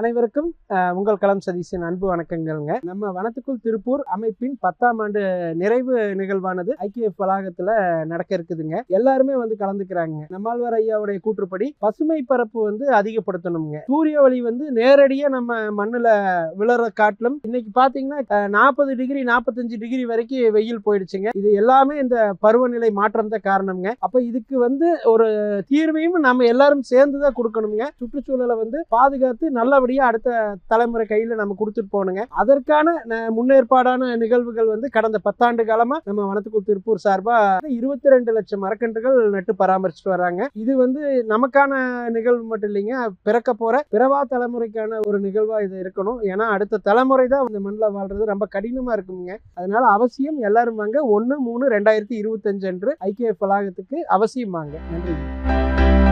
அனைவருக்கும் உங்கள் களம் சதீஷின் அன்பு வணக்கங்கள்ங்க. நம்ம வனத்துக்குள் திருப்பூர் அமைப்பின் பத்தாம் ஆண்டு நிறைவு நிகழ்வானது ஐக்கிய வளாகத்துல நடக்க இருக்குதுங்க. எல்லாருமே வந்து கலந்துக்கிறாங்க. நம்மாழ்வார் ஐயாவுடைய கூற்றுப்படி பசுமை பரப்பு வந்து அதிகப்படுத்தணுங்க சூரிய ஒளி வந்து நேரடியா நம்ம மண்ணுல விழற காட்டிலும் இன்னைக்கு பாத்தீங்கன்னா நாற்பது டிகிரி நாற்பத்தஞ்சு டிகிரி வரைக்கும் வெயில் போயிடுச்சுங்க. இது எல்லாமே இந்த பருவநிலை மாற்றம் தான் காரணம்ங்க. அப்ப இதுக்கு வந்து ஒரு தீர்வையும் நம்ம எல்லாரும் சேர்ந்து தான் கொடுக்கணுங்க சுற்றுச்சூழலை வந்து பாதுகாத்து மறுபடியும் அடுத்த தலைமுறை கையில் நம்ம கொடுத்துட்டு போகணுங்க. அதற்கான ந- முன்னேற்பாடான நிகழ்வுகள் வந்து கடந்த பத்தாண்டு காலமாக நம்ம வனத்துக்குள் திருப்பூர் சார்பாக இருபத்தி ரெண்டு லட்சம் மரக்கன்றுகள் நட்டு பராமரிச்சுட்டு வராங்க. இது வந்து நமக்கான நிகழ்வு மட்டும் இல்லைங்க. பிறக்க போகிற பிறவா தலைமுறைக்கான ஒரு நிகழ்வாக இது இருக்கணும். ஏன்னா அடுத்த தலைமுறை தான் இந்த மண்ணில் வாழ்றது ரொம்ப கடினமாக இருக்குங்க. அதனால அவசியம் எல்லாரும் வாங்க. ஒன்று மூணு ரெண்டாயிரத்தி இருபத்தஞ்சு அன்று ஐக்கிய வளாகத்துக்கு அவசியம் வாங்க. நன்றி.